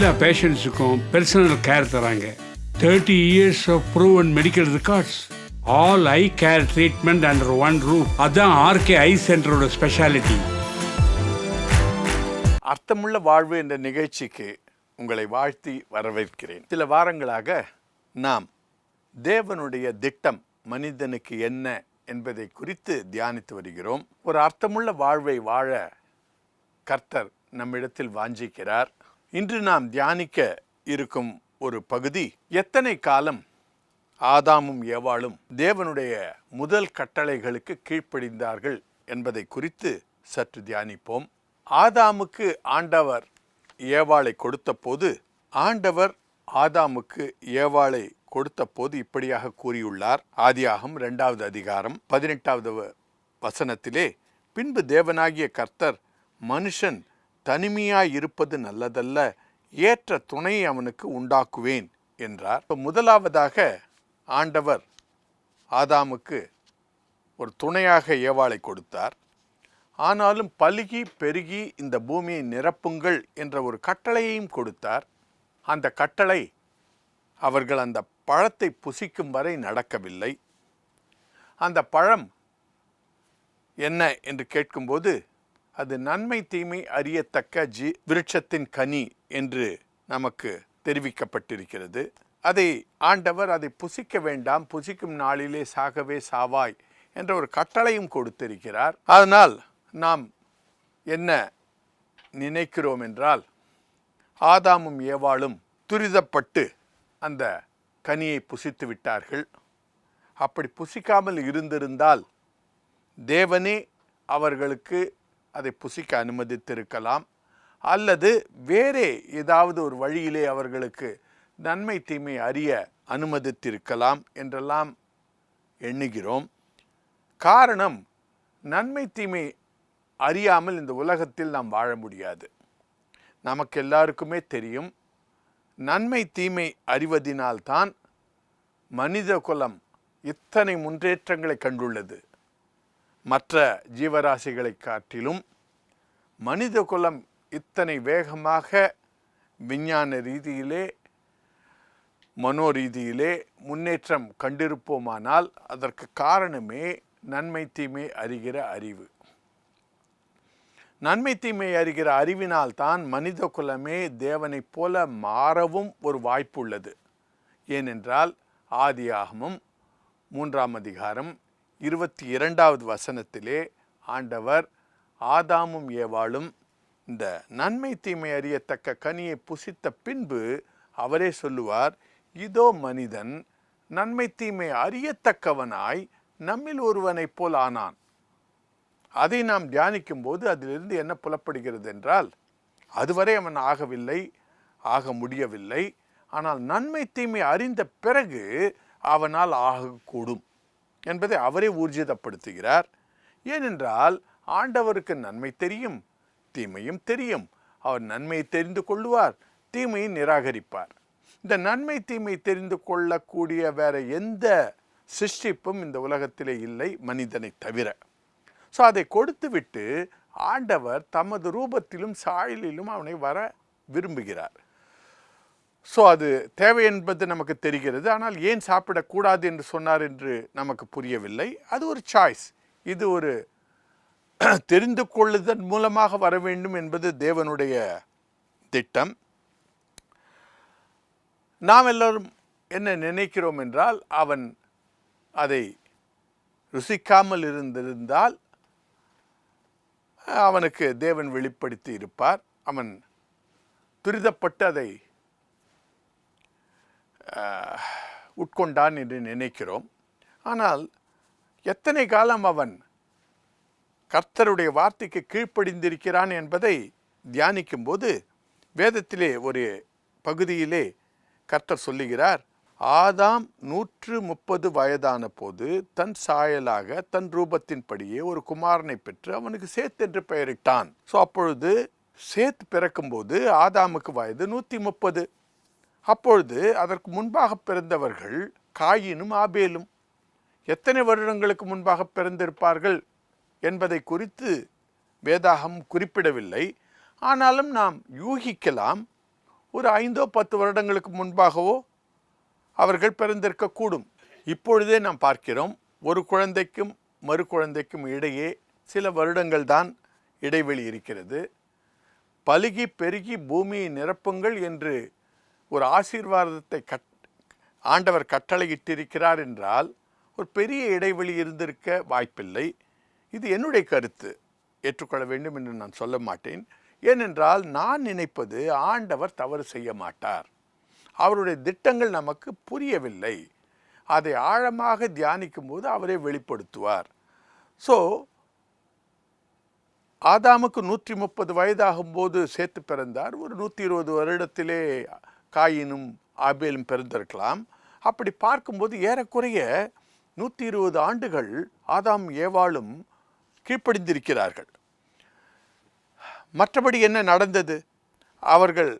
எல்லா பேஷண்ட்ஸுக்கும் personal care தராங்க. Thirty years of proven medical records all I care treatment under one roof அதான் RK ஐ சென்டரோட speciality அர்த்தமுள்ள வாழ்வு என்ற நிகழ்ச்சிக்கு உங்களை வாழ்த்தி வரவேற்கிறேன். சில வாரங்களாக நாம் தேவனுடைய திட்டம் மனிதனுக்கு என்ன என்பதை குறித்து தியானித்து வருகிறோம். ஒரு அர்த்தமுள்ள வாழ்வை வாழ கர்த்தர் நம்மிடத்தில் வாஞ்சிக்கிறார். இன்று நாம் தியானிக்க இருக்கும் ஒரு பகுதி எத்தனை காலம் ஆதாமும் ஏவாளும் தேவனுடைய முதல் கட்டளைகளுக்கு கீழ்ப்படிந்தார்கள் என்பதை குறித்து சற்று தியானிப்போம். ஆதாமுக்கு ஆண்டவர் ஏவாளை கொடுத்தபோது ஆண்டவர் ஆதாமுக்கு ஏவாளை கொடுத்தபோது இப்படியாக கூறியுள்ளார். ஆதியாகம் இரண்டாவது அதிகாரம் பதினெட்டாவது வ- வசனத்திலே பின்பு தேவனாகிய கர்த்தர் மனுஷன் தனிமையாய் இருப்பது நல்லதல்ல ஏற்ற துணையை அவனுக்கு உண்டாக்குவேன் என்றார். இப்போ முதலாவதாக ஆண்டவர் ஆதாமுக்கு ஒரு துணையாக ஏவாளை கொடுத்தார். ஆனாலும் பலுகி பெருகி இந்த பூமியை நிரப்புங்கள் என்ற ஒரு கட்டளையையும் கொடுத்தார். அந்த கட்டளை அவர்கள் அந்த பழத்தை புசிக்கும் வரை நடக்கவில்லை. அந்த பழம் என்ன என்று கேட்கும்போது அது நன்மை தீமை அறியத்தக்க ஜி விருட்சத்தின் கனி என்று நமக்கு தெரிவிக்கப்பட்டிருக்கிறது. அதை ஆண்டவர் அதை புசிக்க வேண்டாம் புசிக்கும் நாளிலே சாகவே சாவாய் என்ற ஒரு கட்டளையும் கொடுத்திருக்கிறார். அதனால் நாம் என்ன நினைக்கிறோம் என்றால் ஆதாமும் ஏவாளும் துரிதப்பட்டு அந்த கனியை புசித்து விட்டார்கள். அப்படி புசிக்காமல் இருந்திருந்தால் தேவனே அவர்களுக்கு அதை புசிக்க அனுமதித்திருக்கலாம். அல்லது வேறே ஏதாவது ஒரு வழியிலே அவர்களுக்கு நன்மை தீமை அறிய அனுமதித்திருக்கலாம் என்றெல்லாம் எண்ணுகிறோம். காரணம் நன்மை தீமை அறியாமல் இந்த உலகத்தில் நாம் வாழ முடியாது. நமக்கு எல்லாருக்குமே தெரியும் நன்மை தீமை அறிவதினால்தான் மனித குலம் இத்தனை முன்னேற்றங்களை கண்டுள்ளது. மற்ற ஜீவராசிகளை காட்டிலும் மனித குலம் இத்தனை வேகமாக விஞ்ஞான ரீதியிலே மனோ ரீதியிலே முன்னேற்றம் கண்டிருப்போமானால் அதற்கு காரணமே நன்மை தீமை அறிகிற அறிவு. நன்மை தீமை அறிகிற அறிவினால் தான் மனித குலமே தேவனைப் போல மாறவும் ஒரு வாய்ப்பு உள்ளது ஏனென்றால் ஆதியாகமும் மூன்றாம் அதிகாரம் இருபத்தி இரண்டாவது வசனத்திலே ஆண்டவர் ஆதாமும் ஏவாளும் இந்த நன்மை தீமை அறியத்தக்க கனியை புசித்த பின்பு அவரே சொல்லுவார் இதோ மனிதன் நன்மை தீமை அறியத்தக்கவனாய் நம்மில் ஒருவனைப் போல் ஆனான். அதை நாம் தியானிக்கும் போது அதிலிருந்து என்ன புலப்படுகிறது என்றால் அதுவரை அவன் ஆகவில்லை ஆக முடியவில்லை. ஆனால் நன்மை தீமை அறிந்த பிறகு அவனால் ஆகக்கூடும். என்பதை அவரே ஊர்ஜிதப்படுத்துகிறார். ஏனென்றால் ஆண்டவருக்கு நன்மை தெரியும் தீமையும் தெரியும். அவர் நன்மையை தெரிந்து கொள்ளுவார் தீமையை நிராகரிப்பார். இந்த நன்மை தீமை தெரிந்து கொள்ளக்கூடிய வேற எந்த சிருஷ்டிப்பும் இந்த உலகத்திலே இல்லை மனிதனை தவிர. ஸோ அதை கொடுத்துவிட்டு ஆண்டவர் தமது ரூபத்திலும் சாயலிலும் அவனை வர விரும்புகிறார். ஸோ அது தேவை என்பது நமக்கு தெரிகிறது. ஆனால் ஏன் சாப்பிடக்கூடாது என்று சொன்னார் என்று நமக்கு புரியவில்லை. அது ஒரு சாய்ஸ் இது ஒரு தெரிந்து கொள்ளுதன் மூலமாக வர வேண்டும் என்பது தேவனுடைய திட்டம். நாம் எல்லோரும் என்ன நினைக்கிறோம் என்றால் அவன் அதை ருசிக்காமல் இருந்திருந்தால் அவனுக்கு தேவன் வெளிப்படுத்தி இருப்பார். அவன் துரிதப்பட்டு அதை உட்கொண்டான் என்று நினைக்கிறோம். ஆனால் எத்தனை காலம் அவன் கர்த்தருடைய வார்த்தைக்கு கீழ்ப்படிந்திருக்கிறான் என்பதை தியானிக்கும்போது வேதத்திலே ஒரு பகுதியிலே கர்த்தர் சொல்லுகிறார் ஆதாம் நூற்று முப்பது வயதான போது தன் சாயலாக தன் ரூபத்தின்படியே ஒரு குமாரனை பெற்று அவனுக்கு சேத் என்று பெயரிட்டான். ஸோ அப்பொழுது சேத் பிறக்கும்போது ஆதாமுக்கு வயது நூற்றி முப்பது. அப்பொழுது அதற்கு முன்பாக பிறந்தவர்கள் காயினும் ஆபேலும் எத்தனை வருடங்களுக்கு முன்பாக பிறந்திருப்பார்கள் என்பதை குறித்து வேதாகம் குறிப்பிடவில்லை. ஆனாலும் நாம் யூகிக்கலாம் ஒரு ஐந்தோ பத்து வருடங்களுக்கு முன்பாகவோ அவர்கள் பிறந்திருக்கக்கூடும். இப்பொழுதே நாம் பார்க்கிறோம் ஒரு குழந்தைக்கும் மறு குழந்தைக்கும் இடையே சில வருடங்கள் தான் இடைவெளி இருக்கிறது. பலுகி பெருகி பூமியை நிரப்புங்கள் என்று ஒரு ஆசீர்வாதத்தை கட் ஆண்டவர் கட்டளையிட்டிருக்கிறார் என்றால் ஒரு பெரிய இடைவெளி இருந்திருக்க வாய்ப்பில்லை. இது என்னுடைய கருத்து. ஏற்றுக்கொள்ள வேண்டும் என்று நான் சொல்ல மாட்டேன். ஏனென்றால் நான் நினைப்பது ஆண்டவர் தவறு செய்ய மாட்டார். அவருடைய திட்டங்கள் நமக்கு புரியவில்லை. அதை ஆழமாக தியானிக்கும் போது அவரே வெளிப்படுத்துவார். ஸோ ஆதாமுக்கு நூற்றி முப்பது வயதாகும்போது சேர்த்து பிறந்தார். ஒரு நூற்றி இருபது வருடத்திலே காயினும் ஆபேலும் பிறந்திருக்கலாம். அப்படி பார்க்கும்போது ஏறக்குறைய நூற்றி இருபது ஆண்டுகள் ஆதாம் ஏவாளும் கீழ்ப்படிந்திருக்கிறார்கள். மற்றபடி என்ன நடந்தது? அவர்கள்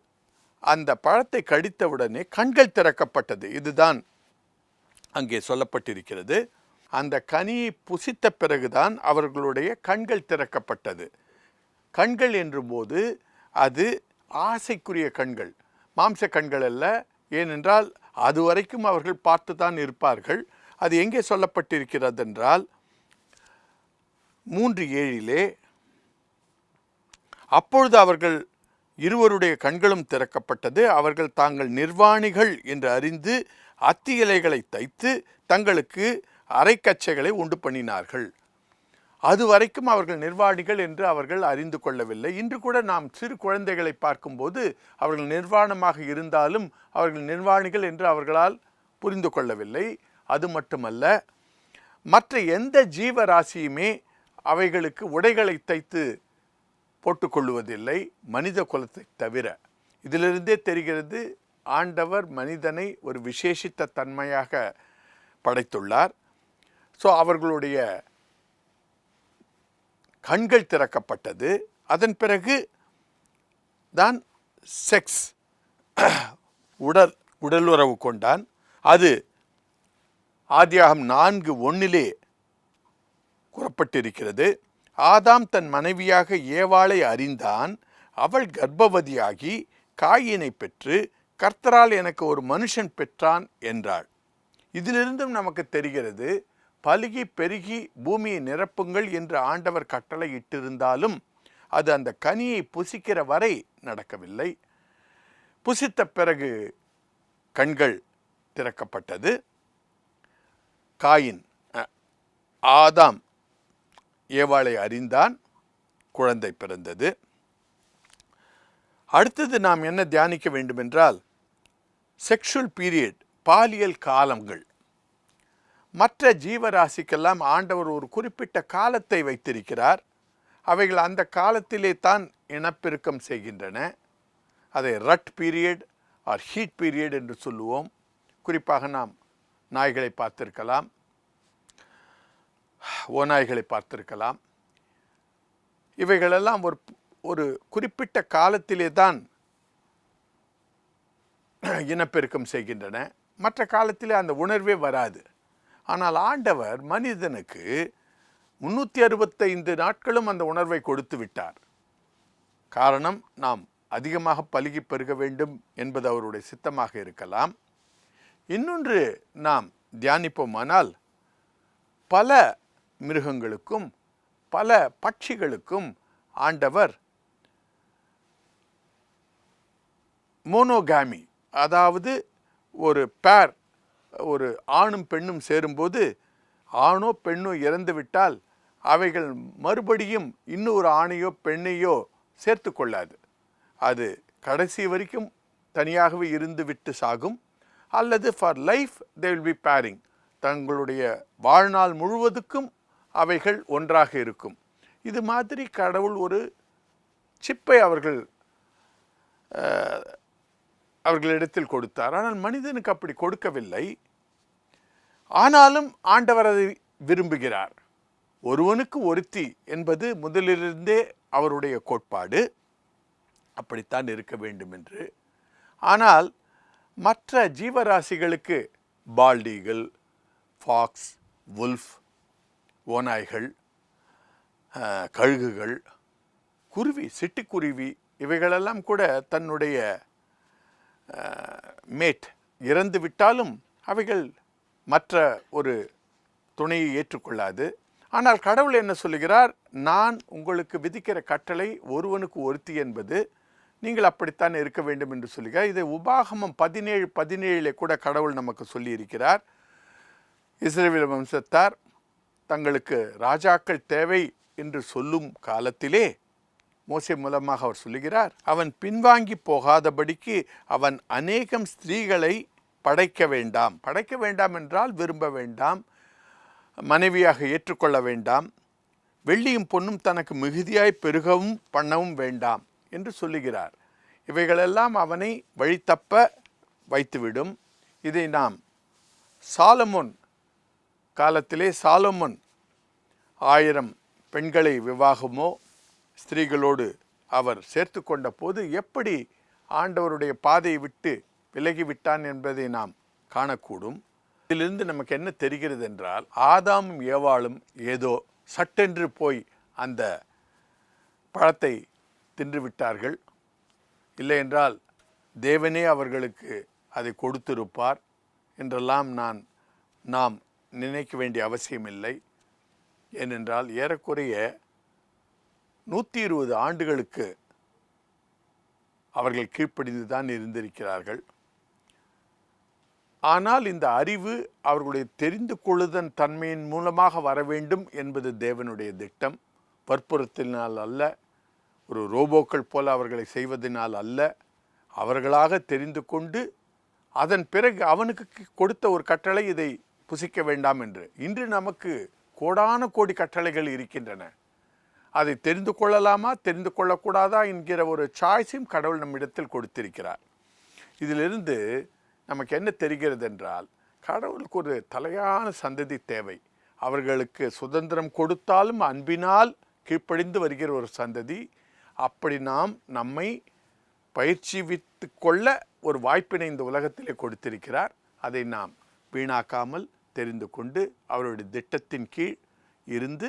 அந்த பழத்தை கடித்தவுடனே கண்கள் திறக்கப்பட்டது. இதுதான் அங்கே சொல்லப்பட்டிருக்கிறது. அந்த கனியை புசித்த பிறகுதான் அவர்களுடைய கண்கள் திறக்கப்பட்டது. கண்கள் என்றும்போது அது ஆசைக்குரிய கண்கள். மாம்ச கண்கள் அல்ல ஏனென்றால் அதுவரைக்கும் அவர்கள் பார்த்து தான் இருப்பார்கள். அது எங்கே சொல்லப்பட்டிருக்கிறது என்றால் மூன்று ஏழிலே அப்பொழுது அவர்கள் இருவருடைய கண்களும் திறக்கப்பட்டது. அவர்கள் தாங்கள் நிர்வாணிகள் என்று அறிந்து அத்தி இலைகளை தைத்து தங்களுக்கு அரைக்கச்சைகளை உண்டு பண்ணினார்கள். அது வரைக்கும் அவர்கள் நிர்வாணிகள் என்று அவர்கள் அறிந்து கொள்ளவில்லை. இன்று கூட நாம் சிறு குழந்தைகளை பார்க்கும்போது அவர்கள் நிர்வாணமாக இருந்தாலும் அவர்கள் நிர்வாணிகள் என்று அவர்களால் புரிந்து கொள்ளவில்லை. அது மட்டுமல்ல மற்ற எந்த ஜீவராசியுமே அவைகளுக்கு உடைகளை தைத்து போட்டுக்கொள்வதில்லை மனித குலத்தை தவிர. இதிலிருந்தே தெரிகிறது ஆண்டவர் மனிதனை ஒரு விசேஷித்த தன்மையாக படைத்துள்ளார். ஸோ அவர்களுடைய கண்கள் திறக்கப்பட்டது. அதன் பிறகு தான் செக்ஸ் உடல் உடலுறவு கொண்டான். அது ஆதியாகம் நான்கு ஒன்றிலே கூறப்பட்டிருக்கிறது. ஆதாம் தன் மனைவியாக ஏவாளை அறிந்தான். அவள் கர்ப்பவதியாகி காயினை பெற்று கர்த்தரால் எனக்கு ஒரு மனுஷன் பெற்றான் என்றாள். இதிலிருந்தும் நமக்கு தெரிகிறது பலுகி பெருகி பூமியை நிரப்புங்கள் என்று ஆண்டவர் கட்டளை இட்டிருந்தாலும் அது அந்த கனியை புசிக்கிற வரை நடக்கவில்லை. புசித்த பிறகு கண்கள் திறக்கப்பட்டது. காயின் ஆதாம் ஏவாளை அறிந்தான் குழந்தை பிறந்தது. அடுத்தது நாம் என்ன தியானிக்க வேண்டுமென்றால் செக்ஷுவல் பீரியட் பாலியல் காலங்கள். மற்ற ஜீவராசிக்கெல்லாம் ஆண்டவர் ஒரு குறிப்பிட்ட காலத்தை வைத்திருக்கிறார். அவைகள் அந்த காலத்திலே தான் இனப்பெருக்கம் செய்கின்றன. அதை rut period or heat period என்று சொல்லுவோம். குறிப்பாக நாம் நாய்களை பார்த்திருக்கலாம். ஓநாய்களை பார்த்திருக்கலாம். இவைகளெல்லாம் ஒரு ஒரு குறிப்பிட்ட காலத்திலே தான் இனப்பெருக்கம் செய்கின்றன. மற்ற காலத்திலே அந்த உணர்வே வராது. ஆனால் ஆண்டவர் மனிதனுக்கு முன்னூற்றி அறுபத்தைந்து நாட்களும் அந்த உணர்வை கொடுத்து விட்டார். காரணம் நாம் அதிகமாக பலுகி பெருக வேண்டும் என்பது அவருடைய சித்தமாக இருக்கலாம். இன்னொன்று நாம் தியானிப்போமானால் பல மிருகங்களுக்கும் பல பட்சிகளுக்கும் ஆண்டவர் மோனோகாமி அதாவது ஒரு பேர் ஒரு ஆணும் பெண்ணும் சேரும்போது ஆணோ பெண்ணோ இறந்து விட்டால் அவைகள் மறுபடியும் இன்னொரு ஆணையோ பெண்ணையோ சேர்த்து கொள்ளாது. அது கடைசி வரைக்கும் தனியாகவே இருந்து விட்டு சாகும். அல்லது for life they will be bearing தங்களுடைய வாழ்நாள் முழுவதுக்கும் அவைகள் ஒன்றாக இருக்கும். இது மாதிரி கடவுள் ஒரு சிப்பை அவர்கள் அவர்களிடத்தில் கொடுத்தார். ஆனால் மனிதனுக்கு அப்படி கொடுக்கவில்லை. ஆனாலும் ஆண்டவர் அதை விரும்புகிறார். ஒருவனுக்கு ஒருத்தி என்பது முதலிலிருந்தே அவருடைய கோட்பாடு. அப்படித்தான் இருக்க வேண்டும் என்று. ஆனால் மற்ற ஜீவராசிகளுக்கு பால்டீகள் ஃபாக்ஸ் வுல்ஃப் ஓநாய்கள் கழுகுகள் குருவி சிட்டுக்குருவி இவைகளெல்லாம் கூட தன்னுடைய மேட் இறந்து விட்டாலும் அவைகள் மற்ற ஒரு துணையை ஏற்றுக்கொள்ளாது. ஆனால் கடவுள் என்ன சொல்லுகிறார்? நான் உங்களுக்கு விதிக்கிற கட்டளை ஒருவனுக்கு ஒருத்தி என்பது நீங்கள் அப்படித்தான் இருக்க வேண்டும் என்று சொல்லுகிறார். இதை உபாகமம் பதினேழு பதினேழிலே கூட கடவுள் நமக்கு சொல்லியிருக்கிறார். இஸ்ரேல் வம்சத்தார் தங்களுக்கு ராஜாக்கள் தேவை என்று சொல்லும் காலத்திலே மோசே மூலமாக அவர் சொல்லுகிறார் அவன் பின்வாங்கி போகாதபடிக்கு அவன் அநேகம் ஸ்திரீகளை படைக்க வேண்டாம். படைக்க வேண்டாம் என்றால் விரும்ப வேண்டாம். மனைவியாக ஏற்றுக்கொள்ள வேண்டாம். வெள்ளியும் பொன்னும் தனக்கு மிகுதியாய் பெருகவும் பண்ணவும் வேண்டாம் என்று சொல்லுகிறார். இவைகளெல்லாம் அவனை வழித்தப்ப வைத்துவிடும். இதை நாம் சாலமோன் காலத்திலே சாலமோன் ஆயிரம் பெண்களை விவாகமோ ஸ்திரீகளோடு அவர் சேர்த்து கொண்ட போது எப்படி ஆண்டவருடைய பாதையை விட்டு விலகிவிட்டான் என்பதை நாம் காணக்கூடும். இதிலிருந்து நமக்கு என்ன தெரிகிறது என்றால் ஆதாமும் ஏவாளும் ஏதோ சட்டென்று போய் அந்த பழத்தை தின்று விட்டார்கள். தேவனே அவர்களுக்கு அதை கொடுத்திருப்பார் என்றெல்லாம் நான் நாம் நினைக்க வேண்டிய அவசியமில்லை. ஏனென்றால் ஏறக்குறைய நூற்றி இருபது ஆண்டுகளுக்கு அவர்கள் கீழ்ப்படிந்து தான் இருந்திருக்கிறார்கள். ஆனால் இந்த அறிவு அவர்களுடைய தெரிந்து கொள்ளுதன் தன்மையின் மூலமாக வர வேண்டும் என்பது தேவனுடைய திட்டம். வற்புறுத்தினால் அல்ல ஒரு ரோபோக்கள் போல அவர்களை செய்வதனால் அல்ல அவர்களாக தெரிந்து கொண்டு அதன் பிறகு அவனுக்கு கொடுத்த ஒரு கட்டளை இதை புசிக்க வேண்டாம் என்று. இன்று நமக்கு கோடான கோடி கட்டளைகள் இருக்கின்றன. அதை தெரிந்து கொள்ளலாமா தெரிந்து கொள்ளக்கூடாதா என்கிற ஒரு சாய்ஸையும் கடவுள் நம்மிடத்தில் கொடுத்திருக்கிறார். இதிலிருந்து நமக்கு என்ன தெரிகிறது என்றால் கடவுளுக்கு ஒரு தலையான சந்ததி தேவை. அவர்களுக்கு சுதந்திரம் கொடுத்தாலும் அன்பினால் கீழ்ப்படிந்து வருகிற ஒரு சந்ததி. அப்படி நாம் நம்மை பயிற்சிவித்து கொள்ள ஒரு வாய்ப்பினை இந்த உலகத்திலே கொடுத்திருக்கிறார். அதை நாம் வீணாக்காமல் தெரிந்து கொண்டு அவருடைய திட்டத்தின் கீழ் இருந்து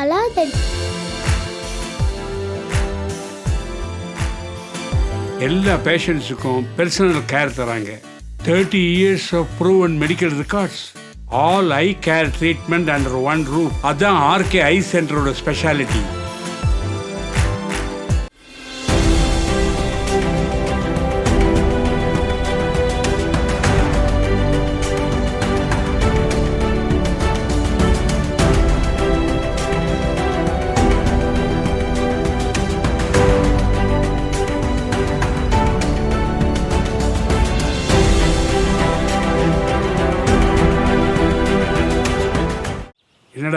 அழாதடி எல்லா பேஷண்ட்ஸுக்கும் பர்சனல் கேர் தராங்க. Thirty years of proven medical records all I care treatment under one roof அதான் ஆர்கே ஐ சென்டரோட ஸ்பெஷாலிட்டி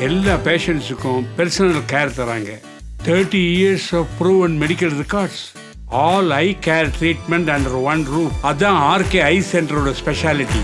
எல்லா பேஷண்ட்ஸுக்கும் பர்சனல் கேர் தராங்க. Thirty years of proven medical records all I care treatment under one roof அதான் RK ஐ சென்டரோட speciality